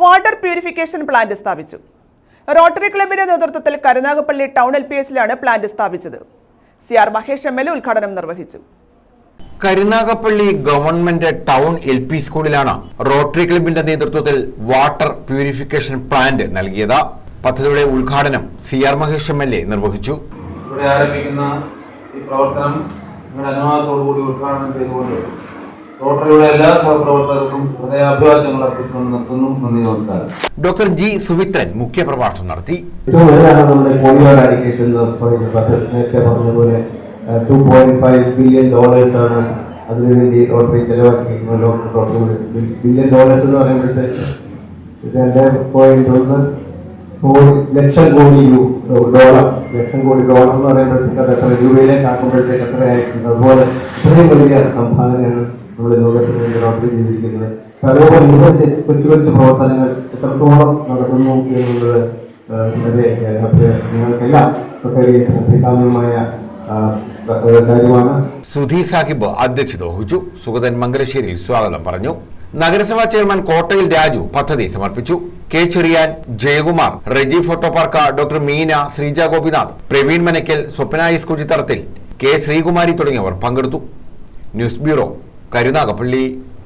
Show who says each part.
Speaker 1: Water purification plant സ്ഥാപിച്ചു. Rotary ക്ലബിന്റെ നേതൃത്വത്തിൽ കരുനാഗപ്പള്ളി ടൗൺ എൽ പി എസിലാണ് പ്ലാന്റ് സ്ഥാപിച്ചത്. C R Mahesh M L A ഉദ്ഘാടനം നിർവഹിച്ചു.
Speaker 2: Karunagappally government town L P സ്കൂളിലാണ് റോട്ടറി ക്ലബിന്റെ നേതൃത്വത്തിൽ വാട്ടർ പ്യൂരിഫിക്കേഷൻ പ്ലാന്റ് നൽകിയത്. പദ്ധതിയുടെ ഉദ്ഘാടനം C R Mahesh M L A നിർവഹിച്ചു.
Speaker 3: ഇവിടെ ആരംഭിക്കുന്ന ഈ പ്രവർത്തനം നിങ്ങളുടെ അനുവാദത്തോടുകൂടി ഉദ്ഘാടനം ചെയ്തുകൊണ്ട് റോട്ടറിയുടെ എല്ലാ സഹപ്രവർത്തകർക്കും ഹൃദയാഭിവാദ്യങ്ങൾ അർപ്പിച്ചുകൊണ്ട് നിർത്തുന്നു. നന്ദി നമസ്കാരം.
Speaker 2: ഡോക്ടർ ജി സുമിത്രൻ മുഖ്യപ്രഭാഷണം നടത്തി.
Speaker 4: ഏറ്റവും വലുതാണ് നമ്മുടെ പോളിയോ പറയുന്ന നേരത്തെ പറഞ്ഞ പോലെ two point five billion dollars ആണ് അതിനുവേണ്ടി റോട്ടറി ചെലവാക്കിയിരിക്കുന്നത് റോട്ടറിയുടെ ബില്യൺ ഡോളേഴ്സ് എന്ന് പറയുമ്പോഴത്തേക്ക് രണ്ട് പോയിന്റ് ഒന്ന് കോടി ലക്ഷം കോടി ഡോളർ. ലക്ഷം കോടി ഡോളർ എന്ന് പറയുമ്പോഴത്തേക്ക് അത് എത്ര രൂപയിലേക്ക് ആക്കുമ്പോഴത്തേക്ക് എത്രയായിട്ടുണ്ട് അതുപോലെ ഇത്രയും വലിയ സംഭാവനയാണ് നമ്മുടെ ലോകത്തിന് വേണ്ടി റോട്ടറി ചെയ്തിരിക്കുന്നത്. ചെ- കൊച്ചു കൊച്ചു പ്രവർത്തനങ്ങൾ എത്രത്തോളം നടക്കുന്നു എന്നുള്ളത് വളരെ നിങ്ങൾക്കെല്ലാം ഒട്ടേറെ ശ്രദ്ധിക്കാവുന്നതുമായ കാര്യമാണ്.
Speaker 2: സുധി സാഹിബ് അധ്യക്ഷത വഹിച്ചു. സുഗതൻ മംഗലശ്ശേരി സ്വാഗതം പറഞ്ഞു. നഗരസഭാ ചെയർമാൻ കോട്ടയിൽ രാജു പദ്ധതി സമർപ്പിച്ചു. K Cherian Jayakumar Reji photo park doctor Meena Sreeja Gopinath Praveen Manakkal Swapna ചിത്രത്തിൽ കെ ശ്രീകുമാരി തുടങ്ങിയവർ പങ്കെടുത്തു. News bureau Karunagappally